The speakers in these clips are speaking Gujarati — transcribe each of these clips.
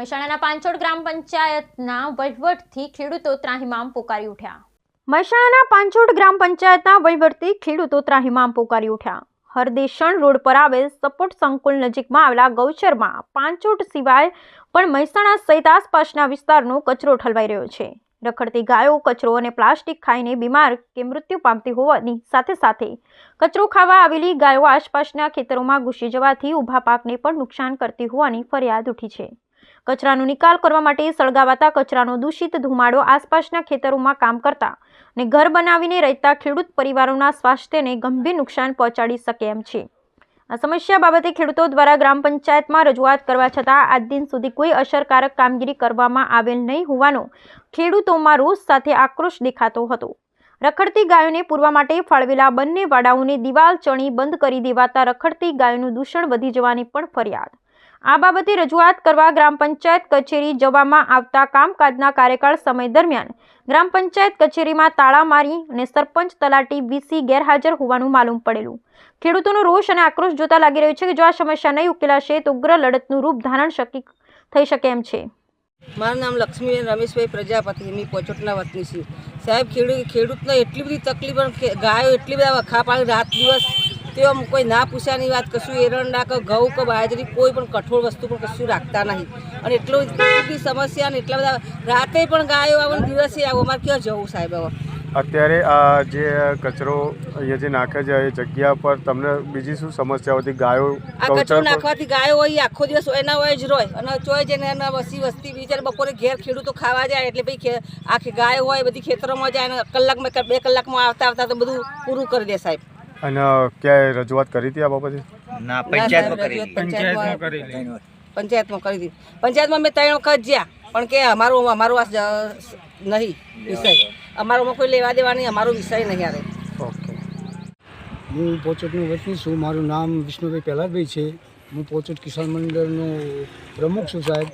મહેસાણાના પાંચોડ ગ્રામ પંચાયતના વહીવટથી ખેડૂતો ત્રાહિમામ પોકારી ઉઠ્યા. મહેસાણાના પાંચોડ ગ્રામ પંચાયતના વહીવટથી ખેડૂતો ત્રાહિમામ પોકારી ઉઠ્યા. હરદેશણ રોડ પર આવેલ સપોર્ટ સંકુલ નજીકમાં આવેલા ગૌચરમાં પાંચોટ સિવાય પણ મહેસાણા સહિત આસપાસના વિસ્તારનો કચરો ઠલવાઈ રહ્યો છે. રખડતી ગાયો, કચરો અને પ્લાસ્ટિક ખાઈને બીમાર કે મૃત્યુ પામતી હોવાની સાથે સાથે કચરો ખાવા આવેલી ગાયો આસપાસના ખેતરોમાં ઘૂસી જવાથી ઊભા પાકને પણ નુકસાન કરતી હોવાની ફરિયાદ ઉઠી છે. કચરાનો નિકાલ કરવા માટે સળગાવાતા કચરાનો દૂષિત ધુમાડો આસપાસના ખેતરોમાં કામ કરતા અને ઘર બનાવીને રહેતા ખેડૂત પરિવારોના સ્વાસ્થ્યને ગંભીર નુકસાન પહોંચાડી શકે એમ છે. આ સમસ્યા બાબતે ખેડૂતો દ્વારા ગ્રામ પંચાયતમાં રજૂઆત કરવા છતાં આજ દિન સુધી કોઈ અસરકારક કામગીરી કરવામાં આવેલ નહીં હોવાનો ખેડૂતોમાં રોષ સાથે આક્રોશ દેખાતો હતો. રખડતી ગાયોને પૂરવા માટે ફાળવેલા બંને વાડાઓને દિવાલ ચણી બંધ કરી દેવાતા રખડતી ગાયોનું દૂષણ વધી જવાની પણ ફરિયાદ. આ બાબતે રજૂઆત કરવા ગ્રામ પંચાયત કચેરી જવામાં આવતા કામકાજના કાર્યકાળ સમય દરમિયાન ગ્રામ પંચાયત કચેરીમાં તાળા મારી અને સરપંચ તલાટી વીસી ગેરહાજર હોવાનું માલુમ પડેલું. ખેડૂતોનો રોષ અને આક્રોશ જોતા લાગી રહ્યો છે કે જો આ સમસ્યા નહીં ઉકેલાશે તો ઉગ્ર લડતનું રૂપ ધારણ શકી થઈ શકે એમ છે. મારું નામ લક્ષ્મીબેન રમેશભાઈ પ્રજાપતિ એમની પોચોટના વતની છે. સાહેબ ખેડૂત ખેડૂતને એટલી બધી તકલીફ ગાયો એટલી બધા વખા પાડી રાત દિવસ તેઓ કોઈ ના પૂછ્યાની વાત કશું એરંડા કે ઘઉં કે બાજરી કોઈ પણ કઠોળ વસ્તુ પણ કશું રાખતા નહીં. અને એટલો બધી સમસ્યા ને એટલા બધા રાતે પણ ગાયો આવો ને દિવસે આવો અમારે ક્યાં જવું સાહેબ હવે અત્યારે આ જે કચરો અહીંયા જે નાખે છે એ જગ્યા પર તમને બીજી શું સમસ્યા હતી ગાયો આ કચરો નાખવાથી ગાયો હોય આખો દિવસ એના હોય જ રોય. અને ચોય જેને એના વસી વસ્તી બીજા બપોરે ઘેર ખેડૂતો ખાવા જાય એટલે પછી ખે- આખી ગાયો હોય બધી ખેતરોમાં જાય અને કલાકમાં બે કલાકમાં આવતા આવતા તો બધું પૂરું કરી દે સાહેબ. અને ક્યાંય રજૂઆત કરી હતી આ બાબતે? ના પંચાયતમાં કરી પંચાયતમાં પંચાયતમાં કરી હતી પંચાયતમાં મેં ત્રણ વખત જ્યાં પણ કે અમારું અમારું આ જ- નહીં વિષય. અમારોમાં કોઈ લેવા દેવા નહીં અમારો વિષય નહીં આવે. ઓકે. હું પોચટનો વતની છું. મારું નામ વિષ્ણુભાઈ પહેલાદભાઈ છે. હું પોચટ કિસાન મંડળનો પ્રમુખ છું સાહેબ.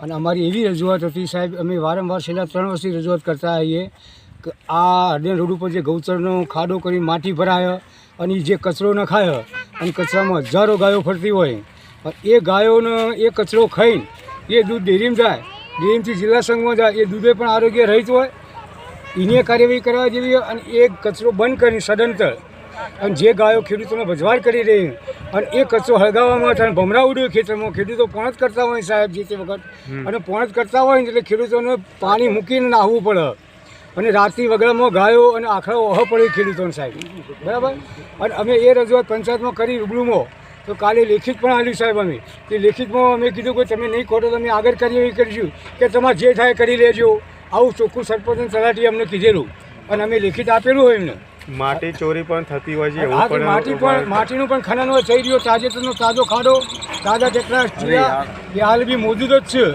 અને અમારી એવી રજૂઆત હતી સાહેબ અમે વારંવાર છેલ્લા ત્રણ વર્ષથી રજૂઆત કરતા આવીએ કે આ હરદેન રોડ ઉપર જે ગૌચરનો ખાડો કરી માટી ભરાય અને જે કચરો નખાય અને કચરામાં હજારો ગાયો ફરતી હોય એ ગાયોનો એ કચરો ખાઈને એ દૂધ ડેરીમાં જાય ડેરીમથી જિલ્લા સંઘમાં જાય એ દૂધે પણ આરોગ્ય રહિત હોય એને કાર્યવાહી કરવા જેવી અને એ કચરો બંધ કરીને સદંતર અને જે ગાયો ખેડૂતોને ભજવાડ કરી રહી અને એ કચરો હળગાવવામાં થાય ભમરા ઉડ્યો ખેતરમાં ખેડૂતો પોણત કરતા હોય સાહેબ જે તે વખત અને પોણત કરતા હોય ને એટલે ખેડૂતોને પાણી મૂકીને નાહવું પડે. અને રાતની વગડામાં ગાયો અને આખડા ઓહ પડે ખેડૂતોને સાહેબ. બરાબર? અને અમે એ રજૂઆત પંચાયતમાં કરી રૂબરૂમાં. તો કાલે લેખિત પણ આવ્યું સાહેબ અમે. કે લેખિતમાં અમે કીધું કે તમે નહીં ખોટો તમે આગળ કરીએ એ કરીશું કે તમારે જે થાય કરી લેજો. આવું ચોખ્ખું સરપંચ તલાટી તલાટીએ અમને કીધેલું. અને અમે લેખિત આપેલું હોય એમને. માટી ચોરી પણ થતી હોય છે માટી પણ માટીનું પણ ખનન થઈ રહ્યું તાજેતરનો તાજો ખાડો. તાજા એ હાલ બી મોજૂદ જ છે.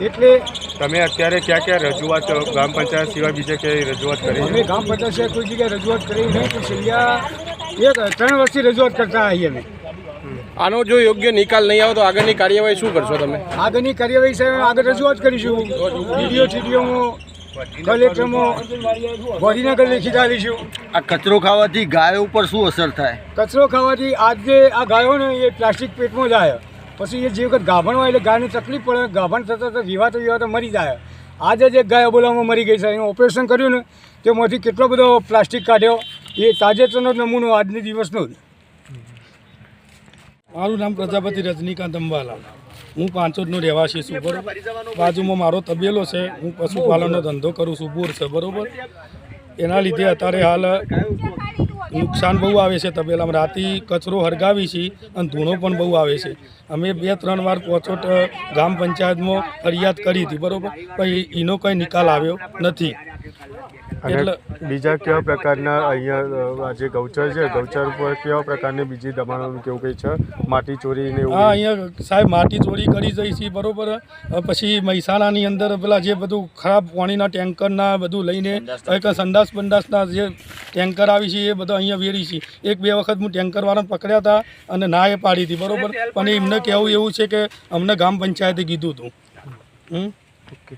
એટલે તમે અત્યારે ક્યાં ક્યાં રજૂઆત ગ્રામ પંચાયત સિવાય બીજે ક્યાંય રજૂઆત કરી અમે ગ્રામ પંચાયત સિવાય કોઈ જગ્યાએ રજૂઆત કરી નહીં તો છેલ્લા એક ત્રણ વર્ષથી રજૂઆત કરતા આવીએ અમે. આનો જો યોગ્ય નિકાલ નહીં આવે તો આગળની કાર્યવાહી શું કરશો તમે? આગળની કાર્યવાહી સાહેબ આગળ રજૂઆત કરીશું. વીડિયો ટીડીઓમાં કલેક્ટરમાં ગાંધીનગર લેખિત આવીશું. આ કચરો ખાવાથી ગાયો ઉપર શું અસર થાય? કચરો ખાવાથી આજે આ ગાયોને એ પ્લાસ્ટિક પેટમાં જાય પછી એ જે વખત ગાભણ હોય એટલે ગાયને તકલીફ પડે, ગાભણ થતાં તો વિવાતો વિવાતો મરી જાય. આજે જે ગાય અબોલામાં મરી ગઈ છે, એનું ઓપરેશન કર્યું ને, તેમાંથી કેટલો બધો પ્લાસ્ટિક કાઢ્યો, એ તાજેતરનો નમૂનો આજની દિવસનો જ. મારું નામ પ્રજાપતિ રજનીકાંત અંબાલા હું પાંચોદનો રહેવાસી છું, બરોબર? બાજુમાં મારો તબેલો છે, હું પશુપાલનનો ધંધો કરું છું બોર છે, બરોબર? એના લીધે અત્યારે હાલ નુકસાન બહુ આવે છે તબેલામાં. રાતી કચરો હરગાવી છે અને ધૂણો પણ બહુ આવે છે. અમે બે ત્રણ વાર પોચોટ ગ્રામ પંચાયતમાં ફરિયાદ કરી હતી, બરાબર? પણ એનો કંઈ નિકાલ આવ્યો નથી. અને બીજા કેવા પ્રકારના અહીંયા જે ગૌચર છે? ગૌચર ઉપર કેવા પ્રકારની બીજી દબાણોનું કેવું કંઈ છે? માટી ચોરી ને હા અહીંયા સાહેબ માટી ચોરી કરી જઈ છે બરોબર. પછી મહેસાણાની અંદર પેલા જે બધું ખરાબ પાણીના ટેન્કરના બધું લઈને એક સંડાસ બંડાસના જે ટેન્કર આવી છે એ બધા અહીંયા વેરી છે. એક બે વખત હું ટેન્કરવાળાને પકડ્યા હતા અને ના એ પાડી હતી બરોબર. પણ એમને કહેવું એવું છે કે અમને ગ્રામ પંચાયતે કીધું હતું. હમ? ઓકે.